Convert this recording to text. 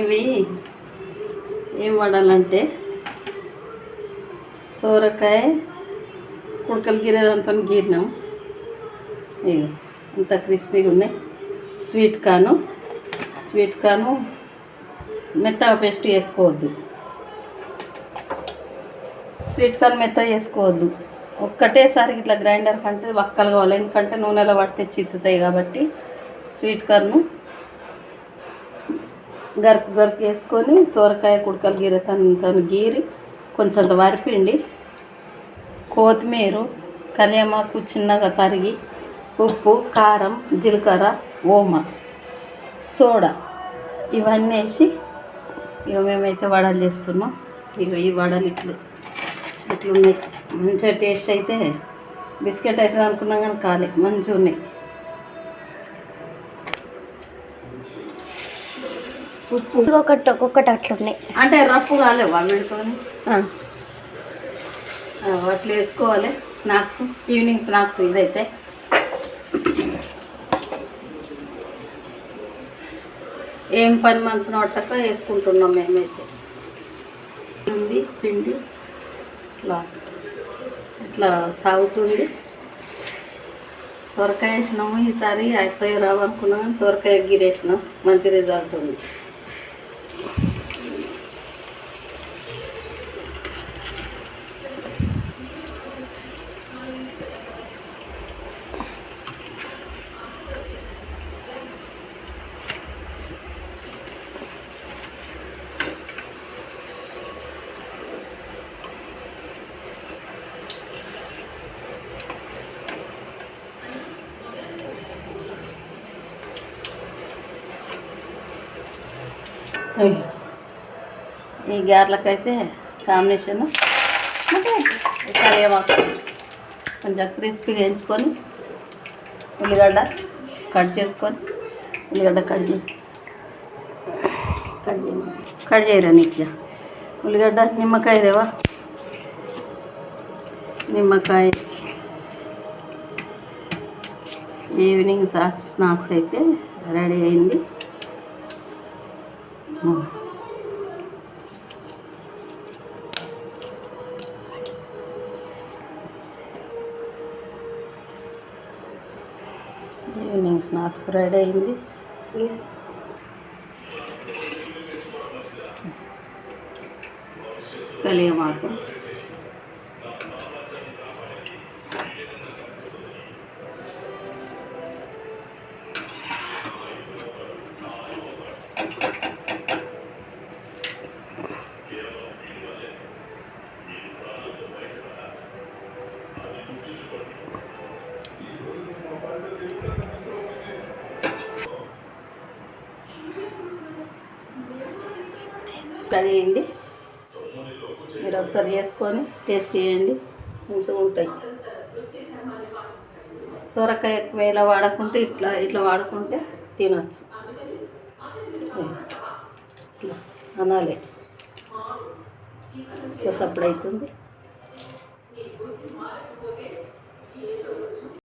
ఇవి ఏం వాడాలంటే సోరకాయ కుడకలు గిరేదంతా గీరినాం. ఇవి అంత క్రిస్పీగా ఉన్నాయి. స్వీట్ కాను స్వీట్ కాను మెత్తగా పేస్ట్ వేసుకోవద్దు. స్వీట్ కార్న్ మెత్త వేసుకోవద్దు. ఒక్కటేసారి ఇట్లా గ్రైండర్ కంటే వక్కలు కావాలి. ఎందుకంటే నూనెలో పడితే చిత్తుతాయి కాబట్టి స్వీట్ కార్ను గరుకు గరుకు వేసుకొని సోరకాయ కుడకలు గీర తను గీరి కొంచెం వరిపిండి కొత్తిమీర కలియమాకు చిన్నగా తరిగి ఉప్పు కారం జీలకర్ర ఓమ సోడా ఇవన్నీ వేసి ఇక మేమైతే వడలు చేస్తున్నాం. ఇక ఈ వడలు ఇట్లు ఇట్లున్నాయి. మంచిగా టేస్ట్ అయితే బిస్కెట్ అవుతుంది అనుకున్నాం కానీ కాలే మంచిగా ఉన్నాయి. ఉప్పు ఒక్కొక్కటి ఒక్కొక్కటి అట్లున్నాయి. అంటే కాలేవా పెడుకొని ఆ. అట్లా వేసుకోవాలి. స్నాక్స్ ఈవినింగ్ స్నాక్స్ ఇదైతే. ఏం పని మనసున పట్టక వేసుకుంటున్నాం మేమైతే. ఉంది పిండి ఇట్లా ఇట్లా సాగుతుంది. సొరకాయ వేసినాము ఈసారి అయిపోయి రావనుకున్నాం కానీ సొరకాయ గిరేసినాం. మంచి రిజల్ట్ ఉంది. Thank you. ఈ గారెలకైతే కాంబినేషన్. కొంచెం క్రిస్పీగా వేయించుకొని ఉల్లిగడ్డ కట్ చేసుకొని ఉల్లిగడ్డ కట్ చేసి కట్ కట్ చేయరా నీకు ఉల్లిగడ్డ నిమ్మకాయ దేవా? నిమ్మకాయ. ఈవినింగ్ సాక్స్ స్నాక్స్ అయితే రెడీ అయింది. ఈవినింగ్ స్నాక్స్ రెడీ అయింది. కలియమాకు. ఇట్లా చేయండి మీరు ఒకసారి చేసుకొని టేస్ట్ చేయండి. మంచిగా ఉంటాయి. సొరకాయ ఎక్కువ వాడకుంటే ఇట్లా ఇట్లా వాడుకుంటే తినచ్చు. అనాలి. ఇట్లా అవుతుంది.